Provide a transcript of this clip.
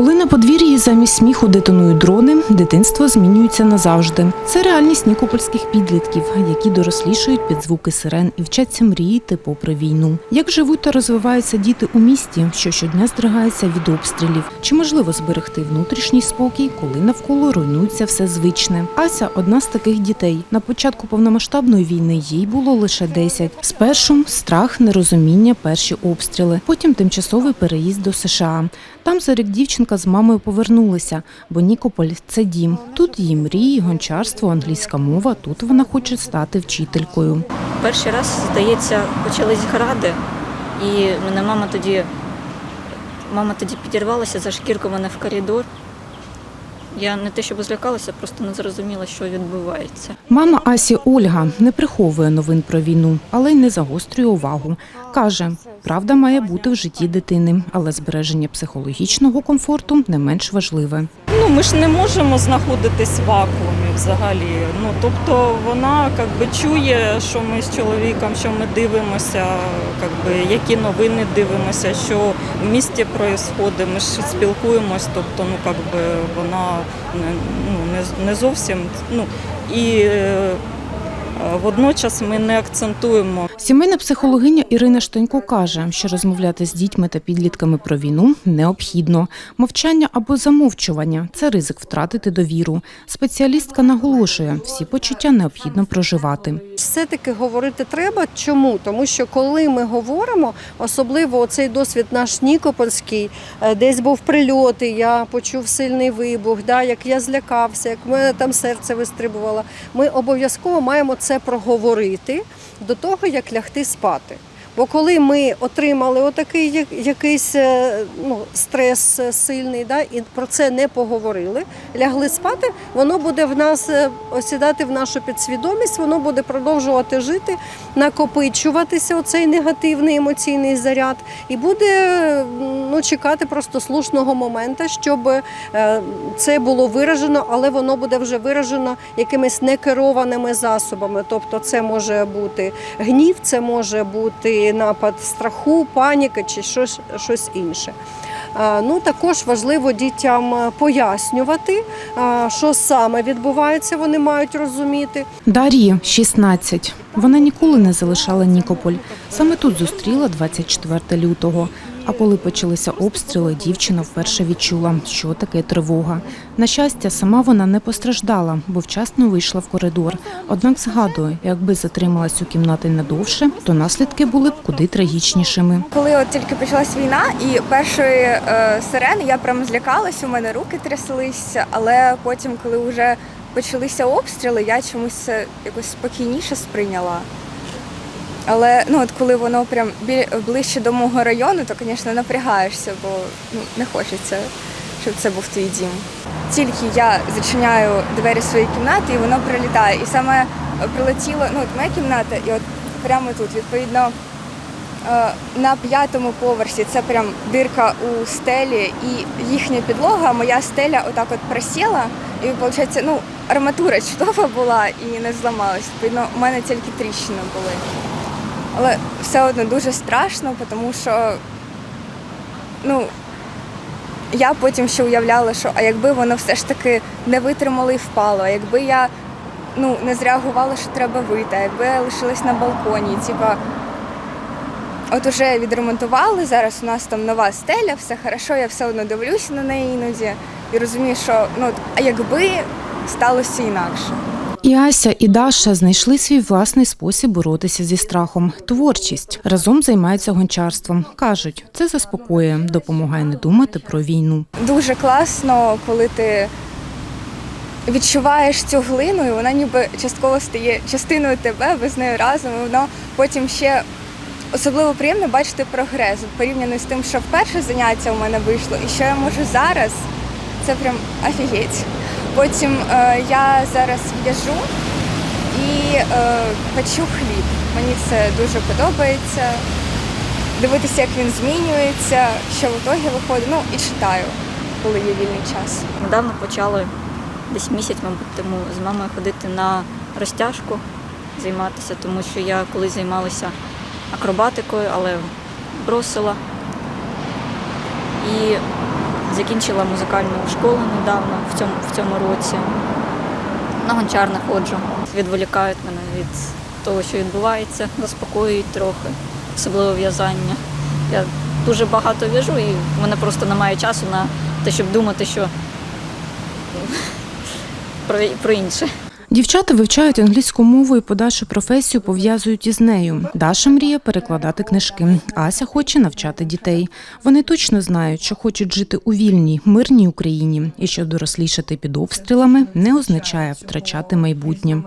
Коли на подвір'ї замість сміху детонують дрони, дитинство змінюється назавжди. Це реальність нікопольських підлітків, які дорослішають під звуки сирен і вчаться мріяти попри війну. Як живуть та розвиваються діти у місті, що щодня здригається від обстрілів? Чи можливо зберегти внутрішній спокій, коли навколо руйнується все звичне? Ася одна з таких дітей. На початку повномасштабної війни їй було лише 10. Спершу страх, нерозуміння, перші обстріли, потім тимчасовий переїзд до США. Там за рік дівчинка з мамою повернулися, бо Нікополь це дім. Тут її мрії, гончарство, англійська мова. Тут вона хоче стати вчителькою. Перший раз, здається, почались гради, і мене мама тоді, мама тоді підірвалася за шкірку мене в коридор. Я не те, щоб злякалася, просто не зрозуміла, що відбувається. Мама Асі Ольга не приховує новин про війну, але й не загострює увагу. Каже, правда має бути в житті дитини, але збереження психологічного комфорту не менш важливе. Ми ж не можемо знаходитись в вакуумі взагалі. Ну, тобто вона как би, чує, що ми з чоловіком, що ми дивимося, как би, які новини дивимося, що в місті відбувається. Ми ж спілкуємось, тобто ну, как би, вона ну, не, не зовсім. Ну, і водночас ми не акцентуємо Сімейна психологиня Ірина Штонько каже, що розмовляти з дітьми та підлітками про війну необхідно. Мовчання або замовчування це ризик втратити довіру. Спеціалістка наголошує, всі почуття необхідно проживати. Все-таки говорити треба. Чому? Тому що коли ми говоримо, особливо цей досвід наш Нікопольський, е, десь був прильот, і я почув сильний вибух, да, як я злякався, як в мене там серце вистрибувало. Ми обов'язково маємо це проговорити до того, як лягти спати. Бо коли ми отримали отакий якийсь е, ну, стрес е, сильний, да, і про це не поговорили, лягли спати, воно буде в нас е, осідати в нашу підсвідомість, воно буде продовжувати жити, накопичуватися оцей негативний емоційний заряд, і буде ну, чекати просто слушного моменту, щоб це було виражено, але воно буде вже виражено якимись некерованими засобами. Тобто, це може бути гнів, це може бути напад страху, паніки чи щось, щось інше. Ну, також важливо дітям е, пояснювати, е, що саме відбувається, вони мають розуміти. Дарі 16. Вона ніколи не залишала Нікополь. Саме тут зустріла 24 лютого. А коли почалися обстріли, дівчина вперше відчула, що таке тривога. На щастя, сама вона не постраждала, бо вчасно вийшла в коридор. Однак згадує, якби затрималась у кімнаті надовше, то наслідки були б куди трагічнішими. Коли от тільки почалась війна, і першої е, сирени я прям злякалась, у мене руки тряслися, але потім, коли вже почалися обстріли, я чомусь якось спокійніше сприйняла. Але ну от коли воно прям біль, ближче до мого району, то, звісно, напрягаєшся, бо ну, не хочеться, щоб це був твій дім. Тільки я зачиняю двері своєї кімнати, і воно прилітає. І саме прилетіло, ну от моя кімната, і от прямо тут, відповідно, Е, на п'ятому поверсі це прям дирка у стелі, і їхня підлога, моя стеля отак от просіла, і виходить, ну, арматура чудова була і не зламалась. Відповідно, у мене тільки тріщини були. Але все одно дуже страшно, тому що ну, я потім ще уявляла, що а якби воно все ж таки не витримало і впало, а якби я ну, не зреагувала, що треба вийти, а якби я лишилась на балконі, типа. От уже відремонтували, зараз у нас там нова стеля, все хорошо, я все одно дивлюся на неї іноді і розумію, що ну а якби сталося інакше. І Ася, і Даша знайшли свій власний спосіб боротися зі страхом творчість. Разом займаються гончарством. кажуть, це заспокоює, допомагає не думати про війну. Дуже класно, коли ти відчуваєш цю глину, і вона ніби частково стає частиною тебе, ви з нею разом, і воно потім ще особливо приємно бачити прогрес порівняно з тим, що вперше заняття у мене вийшло, і що я можу зараз, це прям офігеть. Потім е, я зараз в'яжу і е, печу хліб. Мені це дуже подобається. Дивитися, як він змінюється, що в ітогі виходить. Ну і читаю, коли є вільний час. Недавно почали десь місяць, мабуть, тому з мамою ходити на розтяжку, займатися, тому що я колись займалася акробатикою, але бросила. І Закінчила музикальну школу недавно в цьому, в цьому році. На гончарних ходжу. Відволікають мене від того, що відбувається, заспокоюють трохи, особливо в'язання. Я дуже багато в'яжу і в мене просто немає часу на те, щоб думати, що про, про інше. Дівчата вивчають англійську мову і подальшу професію пов'язують із нею. Даша мріє перекладати книжки. Ася хоче навчати дітей. Вони точно знають, що хочуть жити у вільній, мирній Україні, і що дорослішати під обстрілами не означає втрачати майбутнє.